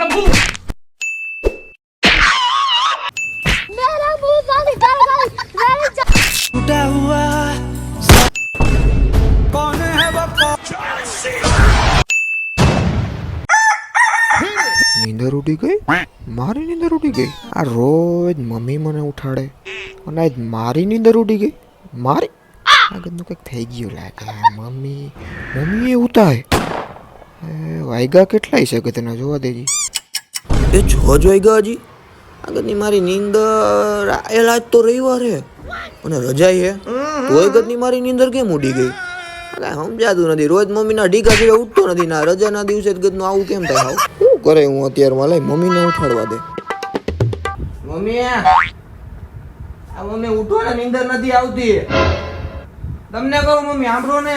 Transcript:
પ્રભુ मेरा मुंह से निकल गई मेरी जान નીંદર ઉડી ગઈ મારી નીંદર ઉડી ગઈ આ રોજ મમ્મી મને ઉઠાડે અને આજ મારી નીંદર ઉડી ગઈ મારી આગળનું કંઈક થઈ ગયું લાગે મમ્મી મમ્મી એ ઉતાય એ વાયગા કેટલાય છે કે તને જોવા દેજી એ છ જ વાગ્યા હજી. આગળની મારી નીંદર આયેલા તો રવિવારે અને રજા હે. તોય ગતની મારી નીંદર કેમ ઉડી ગઈ? કાંઈ સમજાતું નથી. રોજ મમ્મીના ઢીકા સિવાય ઉઠતો નથી. ના રજાના દિવસે ગતનું આવું કેમ થાય? આવું શું કરે હું અત્યારમાં? લઈ મમ્મીને ઉઠાડવા દે. મમ્મી આ મમ્મી ઉઠો ને નીંદર નથી આવતી. તમને કહું મમ્મી સાંભળો ને.